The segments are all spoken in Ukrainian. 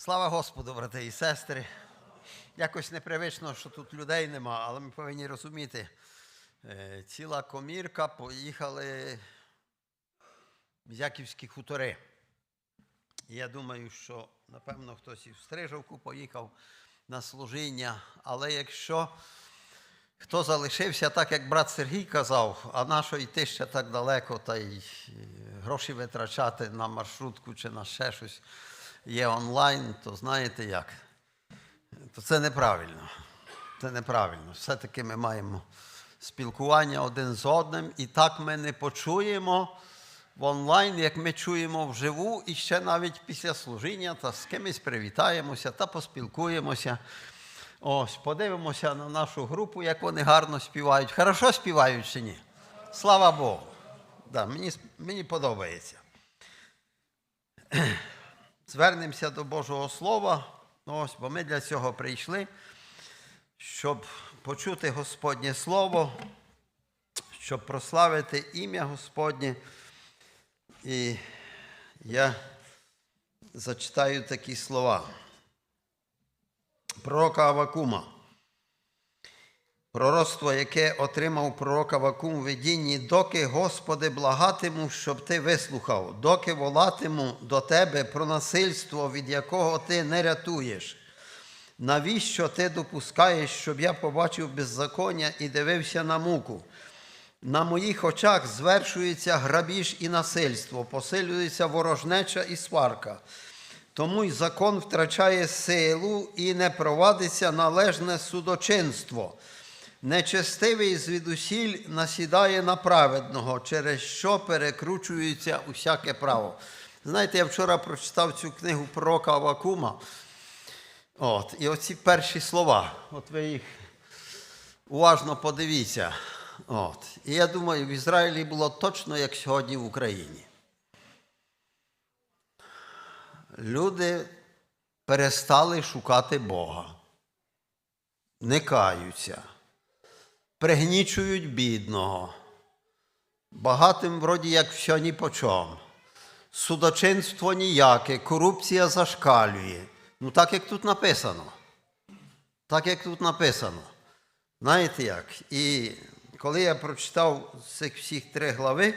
Слава Господу, брати і сестри. Якось непривично, що тут людей нема, але ми повинні розуміти, е, ціла комірка поїхали в Яківські хутори. Я думаю, що, напевно, хтось і в Стрижовку поїхав на служіння, але якщо хто залишився, так як брат Сергій казав, а на що йти ще так далеко, та й е, гроші витрачати на маршрутку чи на ще щось є онлайн, то знаєте як? То це неправильно. Це неправильно. Все-таки ми маємо спілкування один з одним, і так ми не почуємо в онлайн, як ми чуємо вживу, і ще навіть після служіння та з кимось привітаємося та поспілкуємося. Ось, подивимося на нашу групу, як вони гарно співають. Хорошо співають чи ні? Слава Богу. Да, мені, мені подобається. Звернемося до Божого Слова. Ось, бо ми для цього прийшли, щоб почути Господнє Слово, щоб прославити ім'я Господнє. І я зачитаю такі слова. Пророка Авакума. Пророцтво, яке отримав пророк Авакум у видінні, доки, Господи, благатиму, щоб ти вислухав, доки волатиму до тебе про насильство, від якого ти не рятуєш. Навіщо ти допускаєш, щоб я побачив беззаконня і дивився на муку? На моїх очах звершується грабіж і насильство, посилюється ворожнеча і сварка. Тому й закон втрачає силу і не провадиться належне судочинство. Нечестивий звідусіль насідає на праведного, через що перекручується усяке право. Знаєте, я вчора прочитав цю книгу пророка Авакума. От, і оці перші слова, от ви їх уважно подивіться. От. І я думаю, в Ізраїлі було точно як сьогодні в Україні. Люди перестали шукати Бога, не каються, пригнічують бідного, багатим вроді як все ні по чому. Судочинство ніяке, корупція зашкалює. Ну, так як тут написано. Так як тут написано. Знаєте як? І коли я прочитав цих всіх три глави,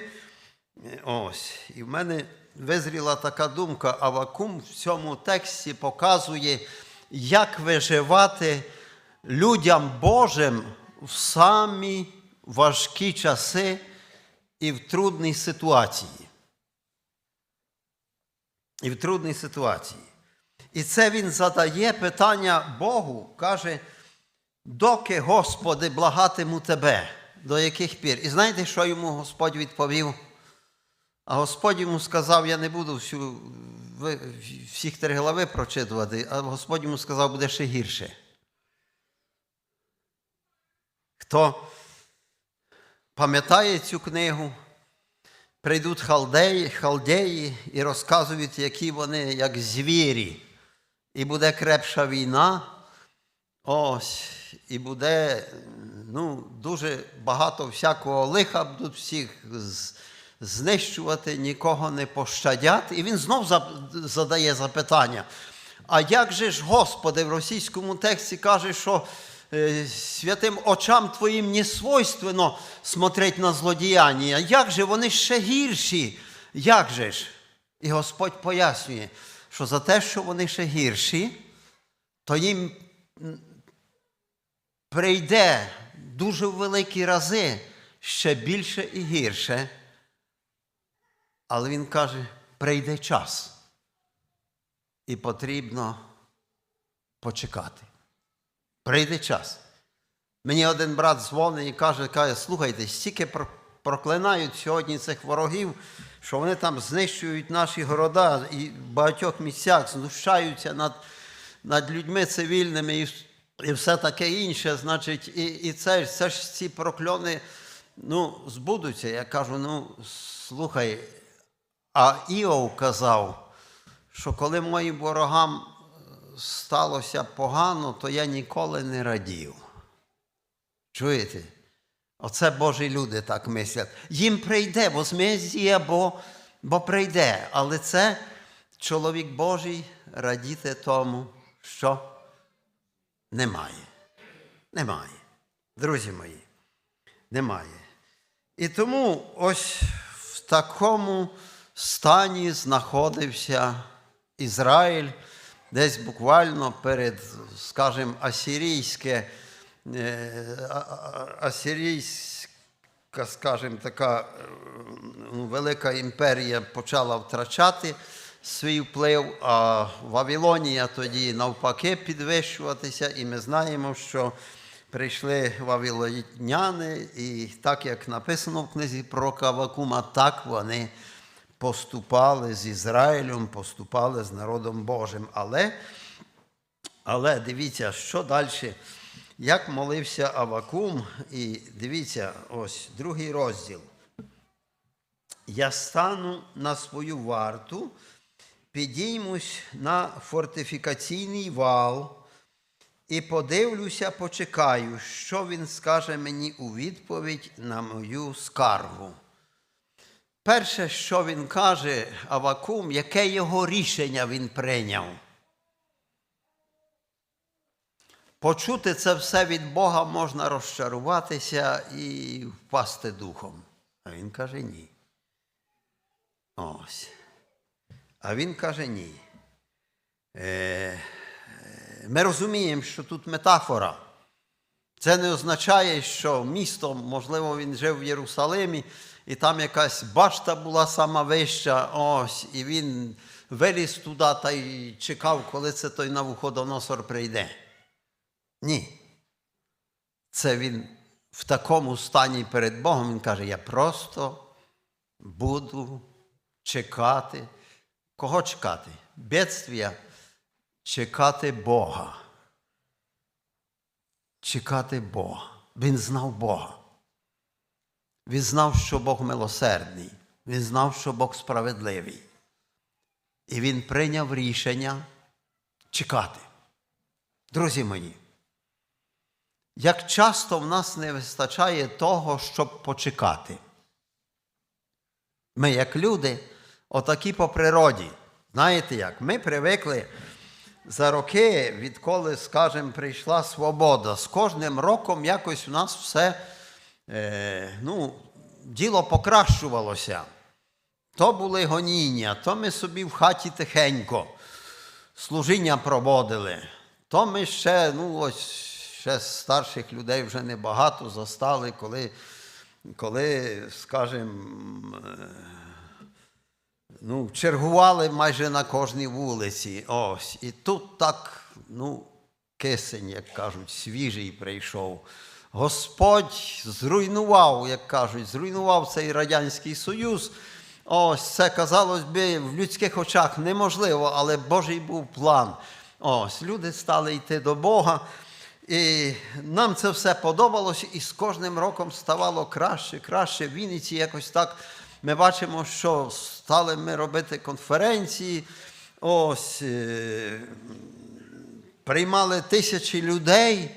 ось, і в мене визріла така думка, Авакум в цьому тексті показує, як виживати людям Божим в самі важкі часи і в трудній ситуації. І в трудній ситуації. І це він задає питання Богу, каже, доки, Господи, благатиму Тебе, до яких пір? І знаєте, що йому Господь відповів? А Господь йому сказав, я не буду всю, всіх три глави прочитувати, а Господь йому сказав, буде ще гірше. Хто пам'ятає цю книгу, прийдуть халдеї, халдеї і розказують, які вони як звірі. І буде крепша війна. Ось, і буде ну, дуже багато всякого лиха, будуть всіх знищувати, нікого не пощадять. І він знов задає запитання. А як же ж, Господи, в російському тексті каже, що святим очам Твоїм не свойственно смотреть на злодіяння. Як же вони ще гірші? Як же ж? І Господь пояснює, що за те, що вони ще гірші, то їм прийде дуже великі рази ще більше і гірше. Але він каже, прийде час. І потрібно почекати. Прийде час. Мені один брат дзвонить і каже, каже, слухайте, стільки проклинають сьогодні цих ворогів, що вони там знищують наші города і в багатьох місцях знущаються над, над людьми цивільними і, і все таке інше. Значить, і, і це, це ж ці прокльони ну, збудуться. Я кажу, ну слухай, а Іов казав, що коли моїм ворогам сталося погано, то я ніколи не радів. Чуєте? Оце Божі люди так мислять. Їм прийде возмездія, бо, бо прийде. Але це чоловік Божий радіти тому, що немає. Немає. Друзі мої, немає. І тому ось в такому стані знаходився Ізраїль, десь буквально перед, скажімо, асирійське, е, асирійська, скажімо, така е, ну, велика імперія почала втрачати свій вплив, а Вавилонія тоді навпаки підвищуватися, і ми знаємо, що прийшли вавилоняни, і так як написано в книзі про Кавакума, так вони поступали з Ізраїлем, поступали з народом Божим. Але, але дивіться, що далі. Як молився Авакум, і дивіться, ось другий розділ. Я стану на свою варту, підіймусь на фортифікаційний вал і подивлюся, почекаю, що він скаже мені у відповідь на мою скаргу. Перше, що він каже Авакум, яке його рішення він прийняв. Почути це все від Бога можна розчаруватися і впасти духом. А він каже ні. Ось. А він каже ні. Е, ми розуміємо, що тут метафора. Це не означає, що місто, можливо, він жив в Єрусалимі, і там якась башта була сама вища, ось, і він виліз туди та й чекав, коли це той Навуходоносор прийде. Ні. Це він в такому стані перед Богом, він каже: я просто буду чекати. Кого чекати? Бедствія чекати Бога. Чекати Бога. Він знав Бога. Він знав, що Бог милосердний. Він знав, що Бог справедливий. І він прийняв рішення чекати. Друзі мої, як часто в нас не вистачає того, щоб почекати. Ми, як люди, отакі по природі. Знаєте як? Ми привикли за роки, відколи, скажімо, прийшла свобода. З кожним роком якось у нас все е, ну, діло покращувалося. То були гоніння, то ми собі в хаті тихенько служіння проводили. То ми ще, ну ось ще старших людей вже небагато застали, коли, коли скажімо, е, ну, чергували майже на кожній вулиці. Ось. І тут так, ну, кисень, як кажуть, свіжий прийшов. Господь зруйнував, як кажуть, зруйнував цей Радянський Союз. Ось це, казалось би, в людських очах неможливо, але Божий був план. Ось, люди стали йти до Бога. І нам це все подобалося, і з кожним роком ставало краще, краще. В Вінниці якось так ми бачимо, що стали ми робити конференції. Ось е, приймали тисячі людей,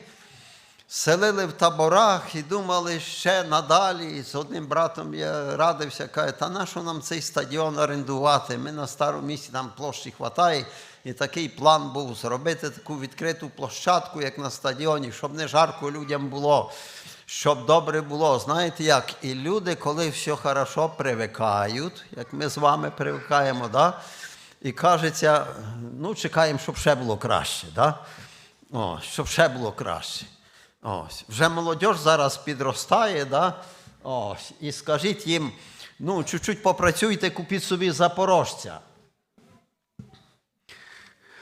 селили в таборах і думали ще надалі. І З одним братом я радився, каже, та нащо нам цей стадіон орендувати? Ми на старому місці там площі хватає. І такий план був зробити таку відкриту площадку, як на стадіоні, щоб не жарко людям було, щоб добре було. Знаєте як? І люди, коли все хорошо, привикають, як ми з вами привикаємо, да? і кажеться, ну, чекаємо, щоб ще було краще. Да? О, щоб ще було краще. Ось. Вже молодь зараз підростає, да? Ось. і скажіть їм, ну, чуть-чуть попрацюйте, купіть собі запорожця.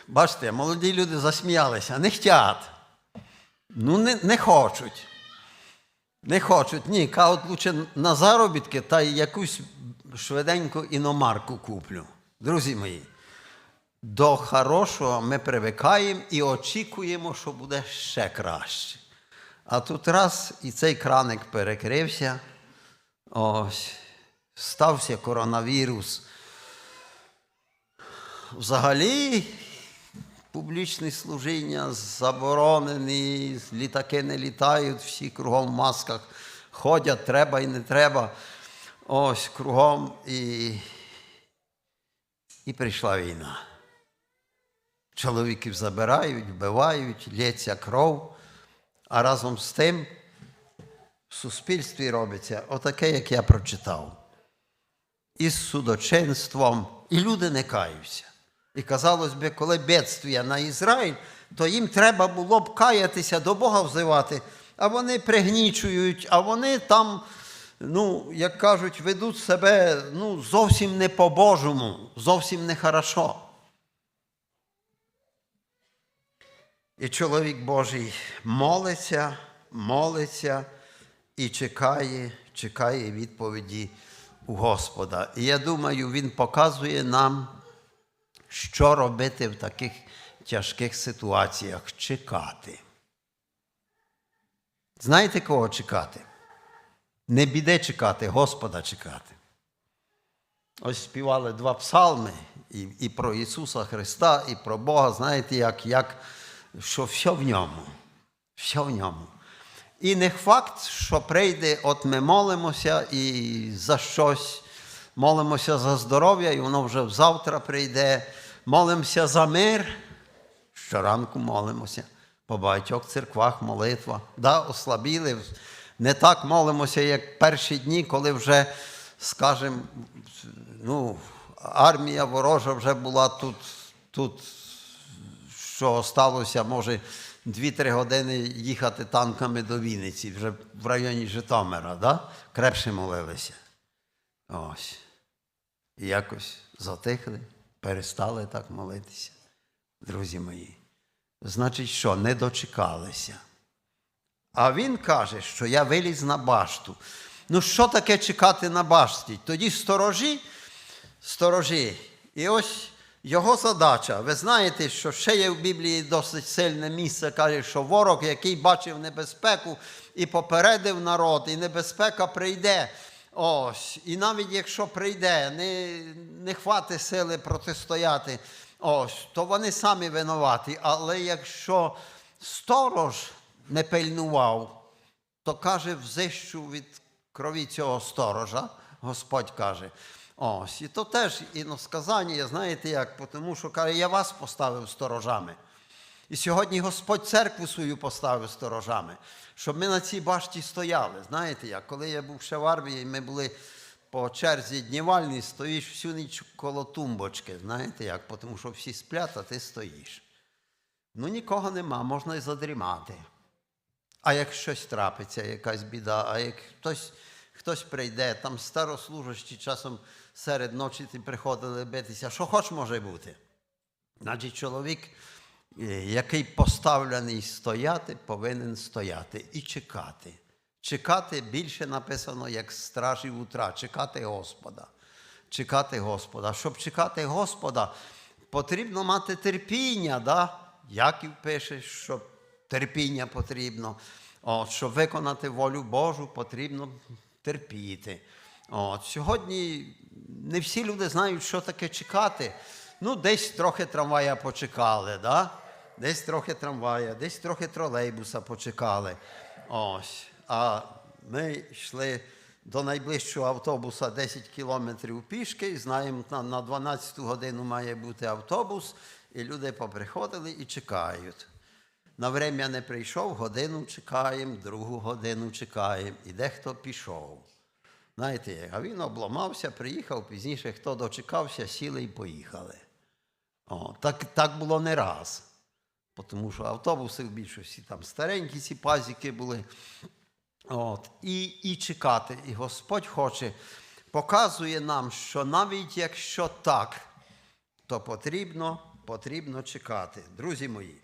Бачите, молоді люди засміялися, не хотять. Ну, не, не хочуть. Не хочуть. Ні, кажуть, лучше на заробітки та якусь швиденьку іномарку куплю. Друзі мої, до хорошого ми привикаємо і очікуємо, що буде ще краще. А тут раз і цей краник перекрився. Ось, стався коронавірус. Взагалі, публічні служіння заборонені, літаки не літають, всі кругом в масках ходять, треба і не треба. Ось кругом. І, І прийшла війна. Чоловіків забирають, вбивають, лється кров, а разом з тим в суспільстві робиться отаке, як я прочитав. Із судочинством, і люди не каються. І казалось би, коли бедствія на Ізраїль, то їм треба було б каятися, до Бога взивати, а вони пригнічують, а вони там, ну, як кажуть, ведуть себе ну, зовсім не по-божому, зовсім не хорошо. І чоловік Божий молиться, молиться і чекає, чекає відповіді у Господа. І я думаю, він показує нам, що робити в таких тяжких ситуаціях чекати. Знаєте, кого чекати? Не біде чекати, Господа чекати. Ось співали два псалми і, і про Ісуса Христа, і про Бога. Знаєте, як, як, що все в ньому. Все в ньому. І не факт, що прийде, от ми молимося і за щось, молимося за здоров'я, і воно вже завтра прийде. Молимося за мир. Щоранку молимося. По багатьох церквах молитва. Да, ослабіли. Не так молимося, як перші дні, коли вже, скажімо, ну, армія ворожа вже була тут, тут що сталося, може, 2-3 години їхати танками до Вінниці, вже в районі Житомира, да? крепше молилися. Ось. І якось затихли, перестали так молитися, друзі мої. Значить, що, не дочекалися. А він каже, що я виліз на башту. Ну, що таке чекати на башті? Тоді сторожі, сторожі. І ось його задача. Ви знаєте, що ще є в Біблії досить сильне місце, каже, що ворог, який бачив небезпеку і попередив народ, і небезпека прийде. Ось, і навіть якщо прийде, не, не хватить сили протистояти, ось, то вони самі винуваті. Але якщо сторож не пильнував, то каже, взищу від крові цього сторожа, Господь каже. Ось, і то теж іносказання, знаєте як, тому що каже, я вас поставив сторожами. І сьогодні Господь церкву свою поставив сторожами, щоб ми на цій башті стояли. Знаєте як, коли я був ще в армії, ми були по черзі днівальні, стоїш всю ніч коло тумбочки. Знаєте як, тому що всі сплять, а ти стоїш. Ну нікого нема, можна і задрімати. А як щось трапиться, якась біда, а як хтось, хтось прийде, там старослужащі часом серед ночі ти приходили битися, що хоч може бути. Значить, чоловік, е, який поставлений стояти, повинен стояти і чекати. Чекати більше написано, як стражі утра, чекати Господа. Чекати Господа. Щоб чекати Господа, потрібно мати терпіння. Да? Яків пише, що терпіння потрібно. От, щоб виконати волю Божу, потрібно терпіти. От, сьогодні не всі люди знають, що таке чекати. Ну, десь трохи трамвая почекали, да? десь трохи трамвая, десь трохи тролейбуса почекали. Ось. А ми йшли до найближчого автобуса 10 кілометрів пішки, і знаємо, на, на 12 годину має бути автобус, і люди поприходили і чекають. На врем'я не прийшов, годину чекаємо, другу годину чекаємо, і дехто пішов. Знаєте, а він обламався, приїхав, пізніше хто дочекався, сіли і поїхали. О, так, так було не раз. Тому що автобуси в більшості там старенькі ці пазіки були. От, і, і чекати. І Господь хоче, показує нам, що навіть якщо так, то потрібно, потрібно чекати. Друзі мої.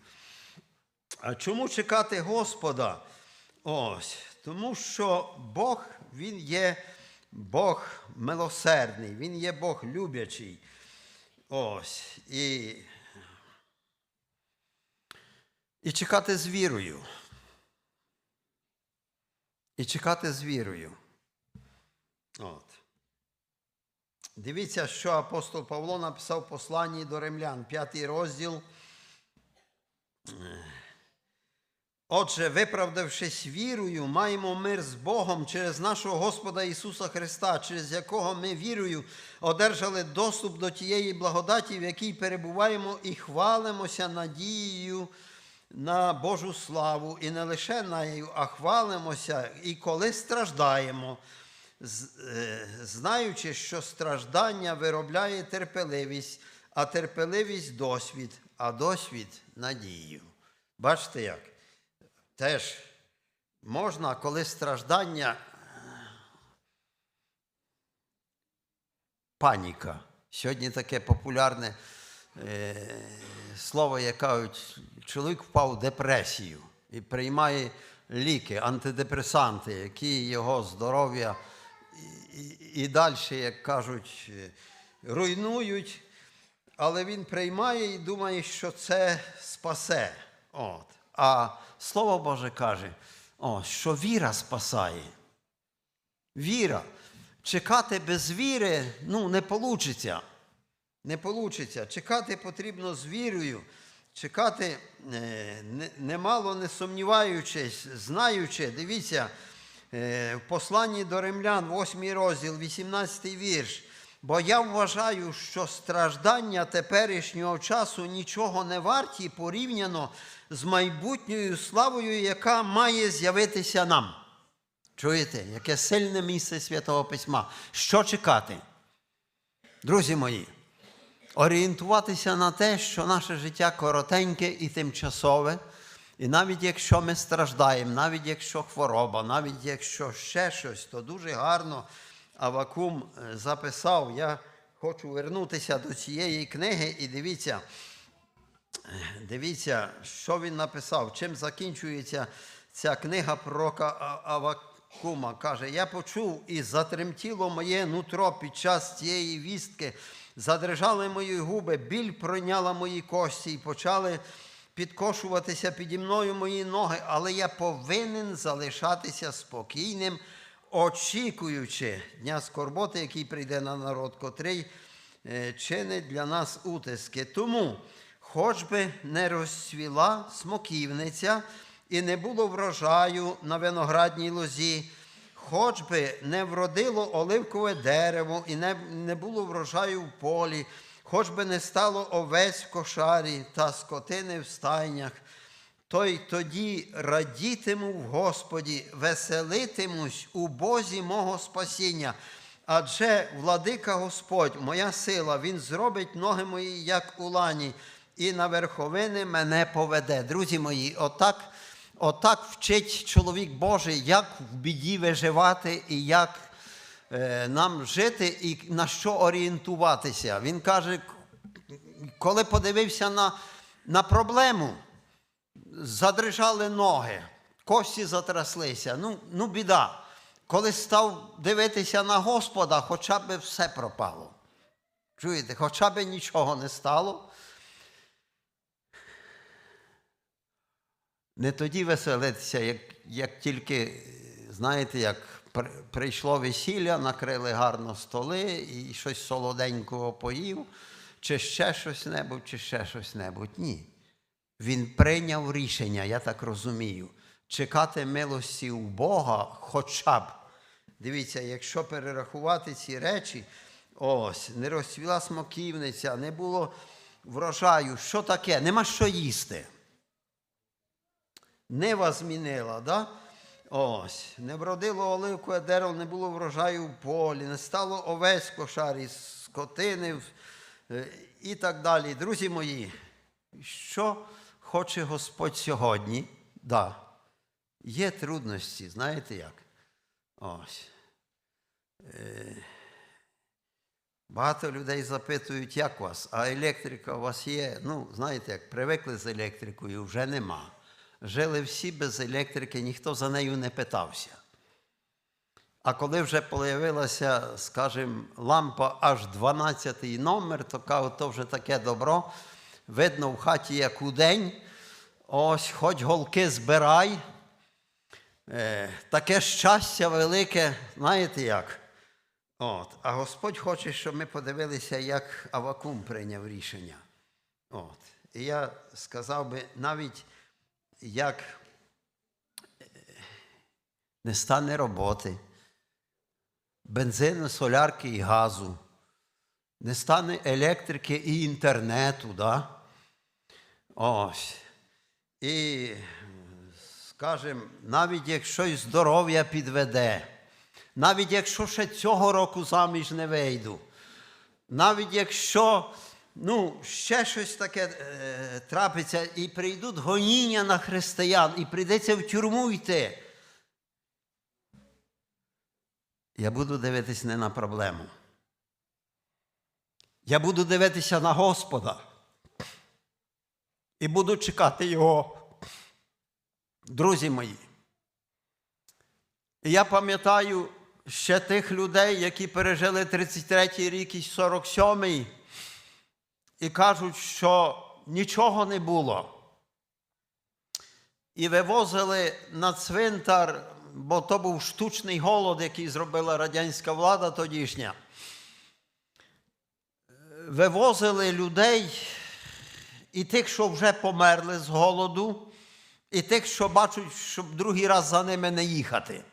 А чому чекати Господа? Ось, тому що Бог, Він є Бог милосердний, Він є Бог люблячий. Ось. І, і чекати з вірою. І чекати з вірою. От. Дивіться, що апостол Павло написав в посланні до римлян, п'ятий розділ. Отже, виправдавшись вірою, маємо мир з Богом через нашого Господа Ісуса Христа, через якого ми вірою одержали доступ до тієї благодаті, в якій перебуваємо і хвалимося надією на Божу славу, і не лише нею, а хвалимося, і коли страждаємо, е, знаючи, що страждання виробляє терпеливість, а терпеливість досвід, а досвід надію. Бачите як? Теж можна, коли страждання, паніка. Сьогодні таке популярне е, слово, як кажуть, чоловік впав в депресію і приймає ліки, антидепресанти, які його здоров'я і, і, і далі, як кажуть, е, руйнують. Але він приймає і думає, що це спасе. От. А Слово Боже каже, о, що віра спасає. Віра. Чекати без віри ну, не вийде. Не вийде. Чекати потрібно з вірою. Чекати е, немало не сумніваючись, знаючи, дивіться, е, в посланні до римлян, 8 розділ, 18 вірш. Бо я вважаю, що страждання теперішнього часу нічого не варті порівняно з майбутньою славою, яка має з'явитися нам. Чуєте, яке сильне місце Святого Письма. Що чекати? Друзі мої, орієнтуватися на те, що наше життя коротеньке і тимчасове. І навіть якщо ми страждаємо, навіть якщо хвороба, навіть якщо ще щось, то дуже гарно Авакум е, записав. Я хочу вернутися до цієї книги і дивіться, Дивіться, що він написав, чим закінчується ця книга пророка Авакума. Каже, я почув і затремтіло моє нутро під час цієї вістки, задрижали мої губи, біль пройняла мої кості і почали підкошуватися піді мною мої ноги, але я повинен залишатися спокійним, очікуючи дня скорботи, який прийде на народ, котрий е, чинить для нас утиски. Тому, хоч би не розцвіла смоківниця і не було врожаю на виноградній лозі, хоч би не вродило оливкове дерево і не було врожаю в полі, хоч би не стало овець в кошарі та скотини в стайнях, то й тоді радітиму в Господі, веселитимусь у Бозі мого спасіння. Адже владика Господь, моя сила, Він зробить ноги мої, як у лані, і на верховини мене поведе. Друзі мої, отак, отак вчить чоловік Божий, як в біді виживати і як е, нам жити і на що орієнтуватися. Він каже, коли подивився на, на проблему, задрижали ноги, кості затраслися. Ну, ну біда. Коли став дивитися на Господа, хоча б все пропало. Чуєте, хоча б нічого не стало. Не тоді веселитися, як, як тільки, знаєте, як прийшло весілля, накрили гарно столи і щось солоденького поїв, чи ще щось небудь, чи ще щось небудь. Ні. Він прийняв рішення, я так розумію, чекати милості у Бога хоча б. Дивіться, якщо перерахувати ці речі, ось, не розцвіла смоківниця, не було врожаю, що таке? Нема що їсти. Нива змінила, да? Ось, не вродило оливкове дерево, не було врожаю в полі, не стало овець кошарі, скотини е, і так далі. Друзі мої, що хоче Господь сьогодні? Да. Є трудності, знаєте як? Ось. Е, Багато людей запитують, як у вас, а електрика у вас є. Ну, знаєте, як привикли з електрикою, вже нема. Жили всі без електрики, ніхто за нею не питався. А коли вже появилася, скажімо, лампа аж 12 номер, то то вже таке добро. Видно в хаті як удень. Ось, хоч голки збирай. Е, таке щастя велике, знаєте як? От. А Господь хоче, щоб ми подивилися, як Авакум прийняв рішення. От. І я сказав би, навіть як не стане роботи, бензину, солярки і газу, не стане електрики і інтернету. Да? Ось. І, скажімо, навіть якщо й здоров'я підведе, навіть якщо ще цього року заміж не вийду, навіть якщо ну, ще щось таке е, трапиться, і прийдуть гоніння на християн, і прийдеться в тюрму йти. Я буду дивитися не на проблему. Я буду дивитися на Господа і буду чекати Його. Друзі мої. Я пам'ятаю ще тих людей, які пережили 33-й рік і 47-й, і кажуть, що нічого не було. І вивозили на цвинтар, бо то був штучний голод, який зробила радянська влада тодішня. Вивозили людей і тих, що вже померли з голоду, і тих, що бачать, щоб другий раз за ними не їхати.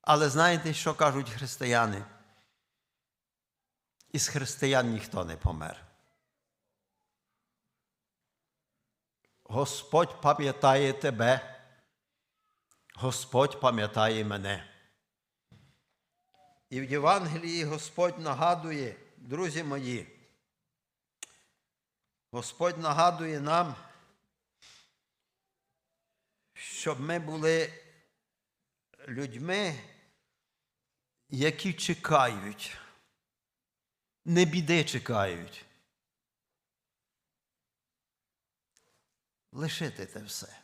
Але знаєте, що кажуть християни? Із християн ніхто не помер. Господь пам'ятає тебе, Господь пам'ятає мене. І в Євангелії Господь нагадує, друзі мої, Господь нагадує нам, щоб ми були людьми, які чекають, не біди чекають. Лишити те все.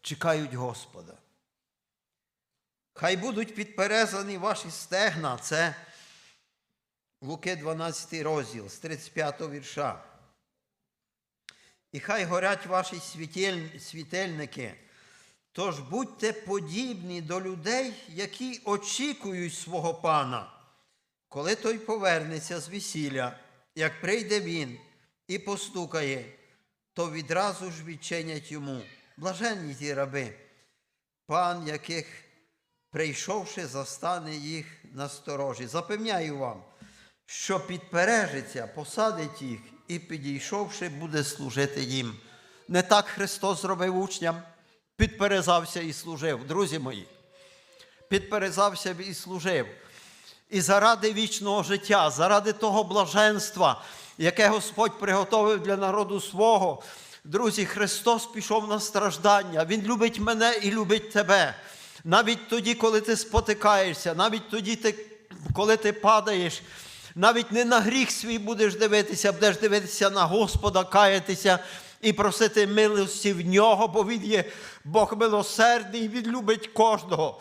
Чекають Господа. Хай будуть підперезані ваші стегна. Це Луки 12 розділ з 35 вірша. І хай горять ваші світель- світильники. Тож будьте подібні до людей, які очікують свого пана, коли той повернеться з весілля, як прийде він і постукає, то відразу ж відчинять йому. Блаженні ті раби, пан, яких, прийшовши, застане їх на сторожі. Запевняю вам, що підпережиться, посадить їх і, підійшовши, буде служити їм. Не так Христос зробив учням, підперезався і служив. Друзі мої, підперезався і служив. І заради вічного життя, заради того блаженства, яке Господь приготовив для народу свого. Друзі, Христос пішов на страждання. Він любить мене і любить тебе. Навіть тоді, коли ти спотикаєшся, навіть тоді, коли ти падаєш, навіть не на гріх свій будеш дивитися, будеш дивитися на Господа, каятися і просити милості в нього, бо Він є Бог милосердний, Він любить кожного.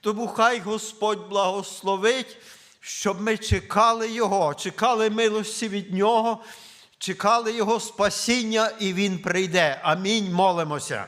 Тому хай Господь благословить, щоб ми чекали Його, чекали милості від Нього, чекали Його спасіння, і Він прийде. Амінь. Молимося.